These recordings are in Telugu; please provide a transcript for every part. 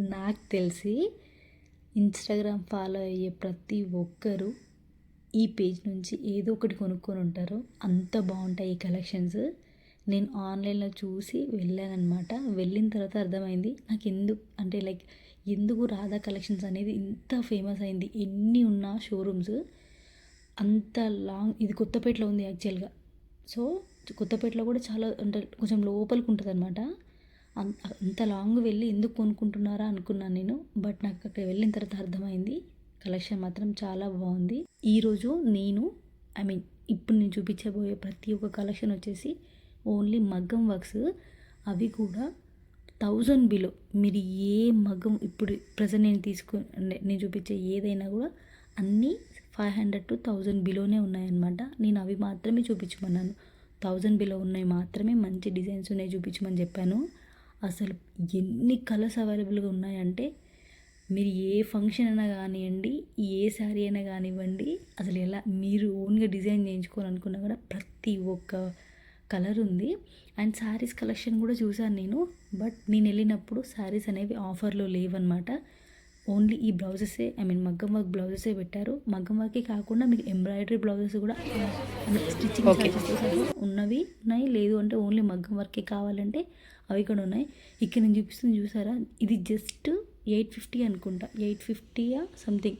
నాకు తెలిసి ఇన్స్టాగ్రామ్ ఫాలో అయ్యే ప్రతి ఒక్కరూ ఈ పేజ్ నుంచి ఏదో ఒకటి కొనుక్కొని ఉంటారు. అంత బాగుంటాయి ఈ కలెక్షన్స్. నేను ఆన్లైన్లో చూసి వెళ్ళానమాట వెళ్ళిన తర్వాత అర్థమైంది నాకు ఎందుకు అంటే లైక్ ఎందుకు రాధా కలెక్షన్స్ అనేది ఇంత ఫేమస్ అయింది? ఎన్ని ఉన్నా షోరూమ్స్ అంత లాంగ్ ఇది కొత్తపేటలో ఉంది యాక్చువల్గా. సో కొత్తపేటలో కూడా చాలా అంటే కొంచెం లోపలికి ఉంటుంది అనమాట అంత లాంగ్ వెళ్ళి ఎందుకు కొనుక్కుంటున్నారా అనుకున్నాను నేను బట్ నాకు అక్కడ వెళ్ళిన తర్వాత అర్థమైంది. కలెక్షన్ మాత్రం చాలా బాగుంది. ఈరోజు నేను ఐ మీన్ ఇప్పుడు నేను చూపించబోయే ప్రతి ఒక్క కలెక్షన్ వచ్చేసి ఓన్లీ మగ్గం వర్క్స్. అవి కూడా థౌజండ్ బిలో. మీరు ఏ మగ్గం ఇప్పుడు ప్రజెంట్ నేను తీసుకు నేను చూపించే ఏదైనా కూడా అన్నీ ఫైవ్ హండ్రెడ్ టు థౌజండ్ బిలోనే ఉన్నాయన్నమాట. నేను అవి మాత్రమే చూపించమన్నాను. థౌజండ్ బిలో ఉన్నాయి మాత్రమే మంచి డిజైన్స్ ఉన్నాయి చూపించమని చెప్పాను. అసలు ఎన్ని కలర్స్ అవైలబుల్గా ఉన్నాయంటే మీరు ఏ ఫంక్షన్ అయినా కానివ్వండి ఏ శారీ అయినా కానివ్వండి అసలు ఎలా మీరు ఓన్గా డిజైన్ చేయించుకోవాలనుకున్నా కూడా ప్రతి ఒక్క కలర్ ఉంది. అండ్ శారీస్ కలెక్షన్ కూడా చూశాను నేను బట్ నేను వెళ్ళినప్పుడు శారీస్ అనేవి ఆఫర్లో లేవన్నమాట. ఓన్లీ ఈ బ్లౌజెసే ఐ మీన్ మగ్గం వర్క్ బ్లౌజెసే పెట్టారు. మగ్గం వర్కే కాకుండా మీకు ఎంబ్రాయిడరీ బ్లౌజెస్ కూడా స్టిచ్చింగ్ ఉన్నవి ఉన్నాయి. లేదు అంటే ఓన్లీ మగ్గం వర్కే కావాలంటే అవి కూడా ఉన్నాయి. ఇక్కడ నేను చూపిస్తుంది చూసారా? ఇది జస్ట్ ఎయిట్ ఫిఫ్టీ అనుకుంటా. ఎయిట్ ఫిఫ్టీయా సంథింగ్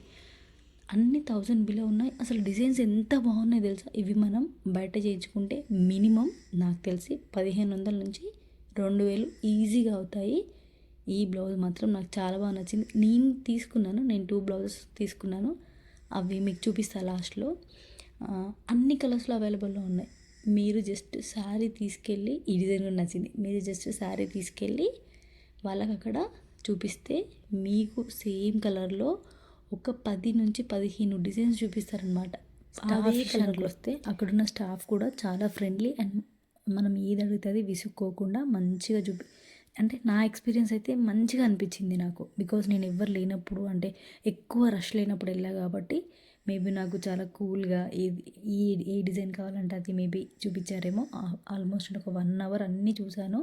అన్ని థౌజండ్ బిలో ఉన్నాయి. అసలు డిజైన్స్ ఎంత బాగున్నాయి తెలుసా? ఇవి మనం బయట చేయించుకుంటే మినిమం నాకు తెలిసి పదిహేను వందల నుంచి రెండు వేలు ఈజీగా అవుతాయి. ఈ బ్లౌజ్ మాత్రం నాకు చాలా బాగా నచ్చింది. నేను తీసుకున్నాను. నేను టూ బ్లౌజెస్ తీసుకున్నాను. అవి మీకు చూపిస్తాను లాస్ట్లో అన్ని కలర్స్లో అవైలబుల్లో ఉన్నాయి. మీరు జస్ట్ శారీ తీసుకెళ్ళి ఈ డిజైన్ కూడా నచ్చింది. మీరు జస్ట్ శారీ తీసుకెళ్ళి వాళ్ళకి అక్కడ చూపిస్తే మీకు సేమ్ కలర్లో ఒక పది నుంచి పదిహేను డిజైన్స్ చూపిస్తారనమాట అదే కలర్లో వస్తే అక్కడున్న స్టాఫ్ కూడా చాలా ఫ్రెండ్లీ అండ్ మనం ఏది అడుగుతుంది విసుక్కోకుండా మంచిగా చూపి అంటే నా ఎక్స్పీరియన్స్ అయితే మంచిగా అనిపించింది నాకు. బికాజ్ నేను ఎవరు లేనప్పుడు అంటే ఎక్కువ రష్ లేనప్పుడు వెళ్ళా కాబట్టి మేబీ నాకు చాలా కూల్గా ఏది ఈ ఏ డిజైన్ కావాలంటే అది మేబీ చూపించారేమో. ఆల్మోస్ట్ ఒక వన్ అవర్ అన్నీ చూశాను.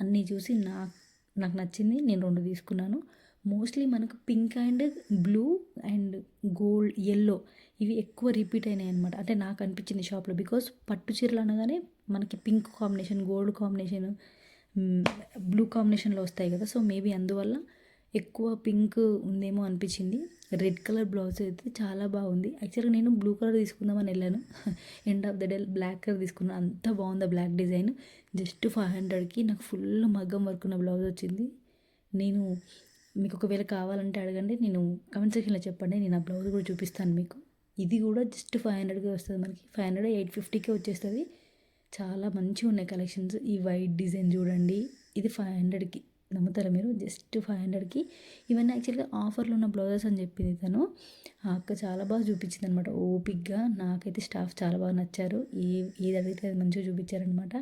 అన్నీ చూసి నాకు నాకు నచ్చింది. నేను రెండు తీసుకున్నాను. మోస్ట్లీ మనకు pink and blue and gold yellow ఇవి ఎక్కువ రిపీట్ అయినాయి అనమాట అంటే నాకు అనిపించింది షాప్లో. బికాస్ పట్టు చీరలు అనగానే మనకి pink combination gold combination blue కాంబినేషన్లో వస్తాయి కదా. సో మేబీ అందువల్ల ఎక్కువ పింక్ ఉందేమో అనిపించింది. రెడ్ కలర్ బ్లౌజ్ అయితే చాలా బాగుంది. యాక్చువల్గా నేను బ్లూ కలర్ తీసుకుందామని వెళ్ళాను. End of the day black colour తీసుకున్నాను అంత బాగుంది బ్లాక్ డిజైన్. జస్ట్ ఫైవ్ హండ్రెడ్కి నాకు ఫుల్ మగ్గం వర్క్ ఉన్న బ్లౌజ్ వచ్చింది. నేను మీకు ఒకవేళ కావాలంటే అడగండి. నేను కమెంట్ సెక్షన్లో చెప్పండి. నేను ఆ బ్లౌజ్ కూడా చూపిస్తాను మీకు. ఇది కూడా జస్ట్ ఫైవ్ హండ్రెడ్కే వస్తుంది మనకి. ఫైవ్ హండ్రెడ్ ఎయిట్ ఫిఫ్టీకే వచ్చేస్తుంది. చాలా మంచిగా ఉన్నాయి కలెక్షన్స్ ఈ వైట్ డిజైన్ చూడండి. ఇది ఫైవ్ హండ్రెడ్కి నమ్ముతారా మీరు? జస్ట్ ఫైవ్ హండ్రెడ్కి. ఇవన్నీ యాక్చువల్గా ఆఫర్లో ఉన్న బ్లౌజెస్ అని చెప్పింది తను. ఆ అక్క చాలా బాగా చూపించింది అనమాట ఓపిక్గా నాకైతే స్టాఫ్ చాలా బాగా నచ్చారు. ఏ ఏది అడిగితే అది మంచిగా చూపించారనమాట.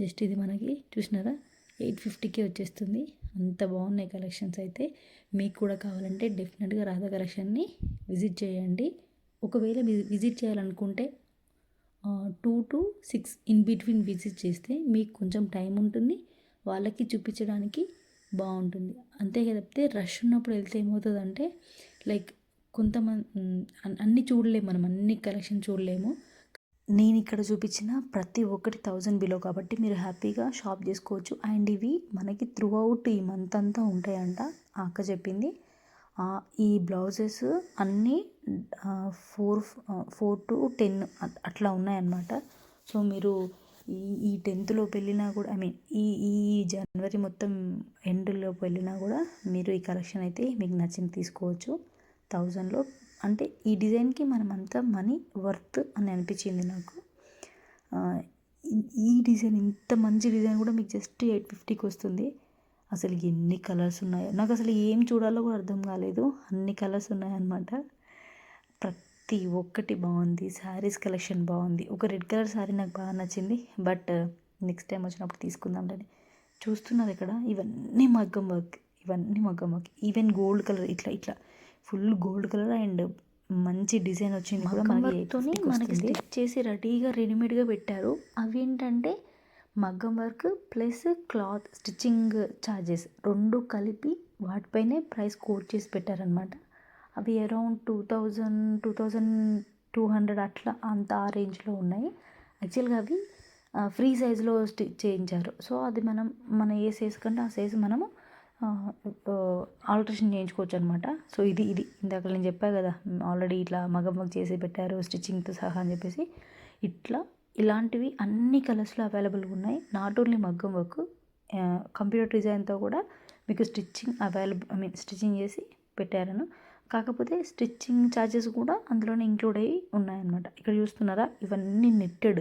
జస్ట్ ఇది మనకి చూసినారా? ఎయిట్ ఫిఫ్టీకే వచ్చేస్తుంది. అంత బాగున్నాయి కలెక్షన్స్ అయితే. మీకు కూడా కావాలంటే డెఫినెట్గా రాధా కలెక్షన్ని విజిట్ చేయండి. ఒకవేళ విజిట్ చేయాలనుకుంటే two to six in between visit చేస్తే మీకు కొంచెం టైం ఉంటుంది. వాళ్ళకి చూపించడానికి బాగుంటుంది. అంతే తప్పితే రష్ ఉన్నప్పుడు వెళ్తే ఏమవుతుందంటే లైక్ కొంతమంది అన్నీ చూడలేము మనం అన్ని కలెక్షన్ చూడలేము. నేను ఇక్కడ చూపించిన ప్రతి ఒక్కటి థౌజండ్ బిలో కాబట్టి మీరు హ్యాపీగా షాప్ చేసుకోవచ్చు. అండ్ ఇవి మనకి త్రూ అవుట్ ఈ మంత్ అంతా ఉంటాయంట అక్క చెప్పింది. ఈ బ్లౌజెస్ అన్నీ ఫోర్ ఫోర్ టు టెన్ అట్లా ఉన్నాయన్నమాట. సో మీరు ఈ ఈ టెన్త్లో వెళ్ళినా కూడా ఐ మీన్ ఈ ఈ జనవరి మొత్తం ఎండ్లోపు వెళ్ళినా కూడా మీరు ఈ కలెక్షన్ అయితే మీకు నచ్చింది తీసుకోవచ్చు. థౌజండ్లో అంటే ఈ డిజైన్కి మనం అంతా మనీ వర్త్ అని అనిపించింది నాకు. ఈ డిజైన్ ఇంత మంచి డిజైన్ కూడా మీకు జస్ట్ ఎయిట్ ఫిఫ్టీకి వస్తుంది. అసలు ఎన్ని కలర్స్ ఉన్నాయో. నాకు అసలు ఏం చూడాలో కూడా అర్థం కాలేదు. అన్ని కలర్స్ ఉన్నాయన్నమాట. ప్రతి ఒక్కటి బాగుంది శారీస్ కలెక్షన్ బాగుంది. ఒక రెడ్ కలర్ శారీ నాకు బాగా నచ్చింది. బట్ నెక్స్ట్ టైం వచ్చినప్పుడు తీసుకుందాంలని చూస్తున్నారు ఇక్కడ ఇవన్నీ మగ్గం వర్క్ ఇవన్నీ మగ్గం వర్క్. ఈవెన్ గోల్డ్ కలర్ ఇట్లా ఇట్లా. ఫుల్ గోల్డ్ కలర్ అండ్ మంచి డిజైన్ వచ్చింది కూడా మనకి మనకి స్టిచ్ చేసి రెడీగా రెడీమేడ్గా పెట్టారు. అవి ఏంటంటే మగ్గం work plus cloth stitching charges రెండు కలిపి వాటిపైనే ప్రైస్ కోట్ చేసి పెట్టారనమాట అవి around two thousand two thousand two hundred అట్లా అంత ఆ రేంజ్లో ఉన్నాయి. యాక్చువల్గా అవి ఫ్రీ సైజులో స్టిచ్ చేయించారు. సో అది మనం మన ఏ సైజ్ కంటే ఆ సైజు మనము ఆల్ట్రేషన్ చేయించుకోవచ్చు అనమాట సో ఇది ఇది. ఇందాక నేను చెప్పా కదా ఆల్రెడీ ఇట్లా మగమగ చేసి పెట్టారు స్టిచ్చింగ్తో సహా అని చెప్పేసి. ఇట్లా ఇలాంటివి అన్ని కలర్స్లో అవైలబుల్గా ఉన్నాయి. నాట్ ఓన్లీ మగ్గం వర్క్ కంప్యూటర్ డిజైన్తో కూడా మీకు stitching available I mean stitching చేసి పెట్టారను. కాకపోతే స్టిచ్చింగ్ ఛార్జెస్ కూడా అందులోనే ఇంక్లూడ్ అయ్యి ఉన్నాయన్నమాట. ఇక్కడ చూస్తున్నారా? ఇవన్నీ నెట్టెడ్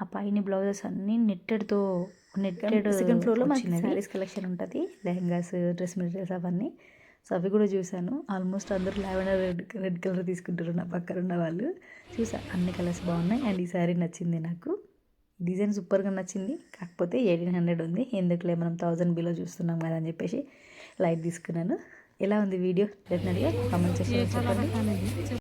ఆ పైన బ్లౌజెస్ అన్నీ నెట్టెడ్తో నెట్టెడ్ సెకండ్ ఫ్లోర్లో మనకి శారీస్ కలెక్షన్ ఉంటుంది. లెహంగాస్ డ్రెస్ మెటీరియల్స్ అవన్నీ. సో అవి కూడా చూశాను. ఆల్మోస్ట్ అందరూ లావెండర్ రెడ్ రెడ్ కలర్ తీసుకుంటారు నా పక్కన ఉన్న వాళ్ళు. చూసా అన్ని కలర్స్ బాగున్నాయి. అండ్ ఈ శారీ నచ్చింది నాకు. డిజైన్ సూపర్గా నచ్చింది. కాకపోతే ఎయిటీన్ హండ్రెడ్ ఉంది. ఎందుకులే మనం థౌజండ్ బిలో చూస్తున్నాం కదా అని చెప్పేసి లైట్ తీసుకున్నాను. ఎలా ఉంది వీడియో? డెఫినెట్గా కామెంట్ చేసి చెప్పండి.